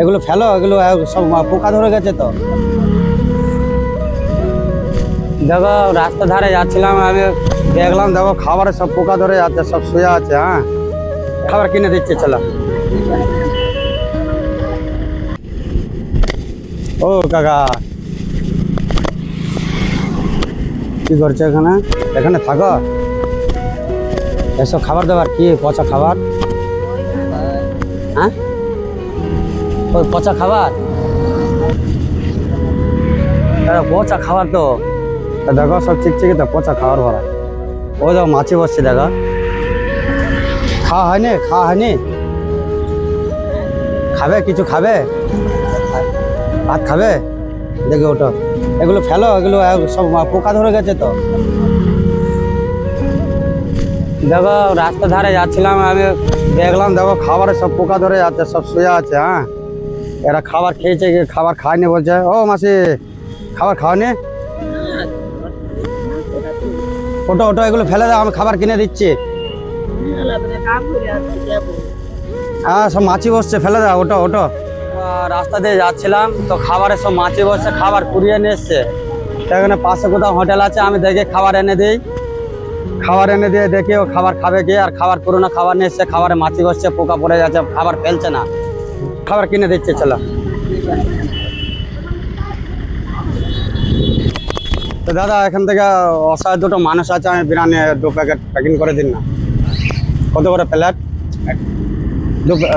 এগুলো ফেলো, এগুলো সব পোকা ধরে গেছে তো। দেখো রাস্তা ধারে যাচ্ছিলাম, আমি দেখলাম, দেখো, খাবারে সব পোকা ধরে যাচ্ছে, সব শুয়ে আছে হ্যাঁ? খাবার কিনে দিচ্ছে, চলো। ও, কাকা। কি করছ এখানে? এখানে থাকো। এসব খাবার দাবার কি, পচা খাবার? হ্যাঁ? ওই পচা খাবার? আরে পচা খাবার তো। দেখো সব চিকচিকি তো পচা খাবার ভরা। ওই দেখো মাছি বসছে দেখো। খাওয়া হয়নি? খাওয়া হয়নি? খাবে? কিছু খাবে? ভাত খাবে? দেখে ওটা এগুলো ফেলো এগুলো সব পোকা ধরে গেছে তো। দেখো রাস্তা ধারে যাচ্ছিলাম আমি দেখলাম দেখো খাবারে সব পোকা ধরে যাচ্ছে সব শুয়ে আছে হ্যাঁ? এরা খাবার খেয়েছে খাবার খায়নি বলছে, ও মাসি, খাবার খাওয়ানি ওটো ওটো এগুলো ফেলে দাও, আমি খাবার কিনে দিচ্ছি। হ্যাঁ সব মাছি বসছে, ফেলে দাও ওটো ওটো রাস্তা দিয়ে যাচ্ছিলাম, তো খাবারে সব মাছি বসছে, খাবার কুড়িয়ে নিয়ে এসছে। তো এখানে পাশে কোথাও হোটেল আছে, আমি দেখে খাবার এনে দিই। খাবার এনে দিয়ে দেখি ও খাবার খাবে কি, আর খাবার পুরোনো খাবার নিয়ে এসছে, খাবারে মাছি বসছে, পোকা পড়ে যাচ্ছে, খাবার ফেলছে না। খাবার কিনে দিচ্ছে, চলো। তো দাদা, এখান থেকে অসহায় দুটো মানুষ আছে, আমি বিরিয়ানি দু প্যাকেট প্যাকিং করে দিন না। কত করে প্লেট?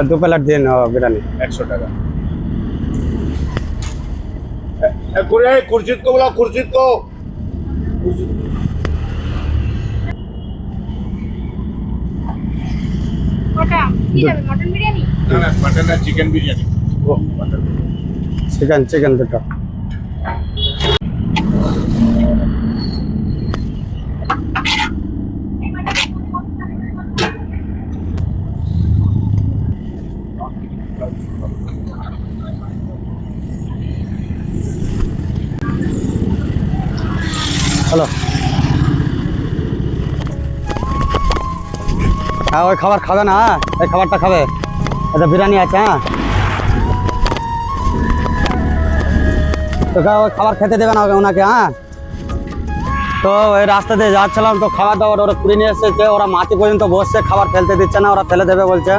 দু প্লেট দিন বিরিয়ানি। একশো টাকা। করে খুরশিদ কো বলা খুরশিদ কো। ওটা কি যাবে মটন বিরিয়ানি না না মাটন আর চিকেন বিরিয়ানি ও মাটন চিকেন চিকেন দুটো হ্যালো হ্যাঁ ওই খাবার খাবে না হ্যাঁ? এই খাবারটা খাবে। এটা বিরিয়ানি আছে হ্যাঁ? তো কা- ওই খাবার খেতে দেবে না ওনাকে হ্যাঁ? তো ওই রাস্তা দিয়ে যাচ্ছিলাম, তো খাবার দাবার ওরা কুড়ি নিয়ে এসেছে, ওরা মাটি পর্যন্ত বসছে, খাবার ফেলতে দিচ্ছে না, ওরা ফেলে দেবে বলছে।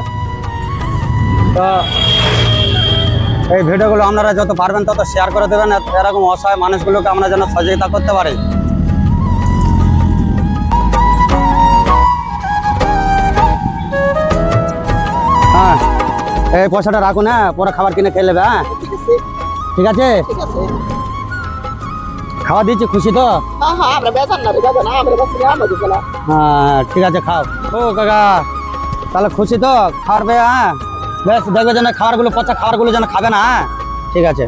তো এই ভিডিওগুলো আপনারা যত পারবেন তত শেয়ার করে দেবেন, এরকম অসহায় মানুষগুলোকে আমরা যেন সহযোগিতা করতে পারি। এই পয়সাটা রাখুন হ্যাঁ পরে খাবার কিনে খেয়ে নেবে হ্যাঁ? ঠিক আছে। খাওয়া দিচ্ছি খুশি তো? হ্যাঁ না না ঠিক আছে খাও। ও কাকা তাহলে খুশি তো? খাওয়াবে হ্যাঁ? বেশ দেখবে যেন খাবারগুলো পচা খাবারগুলো যেন খাবে না হ্যাঁ? ঠিক আছে।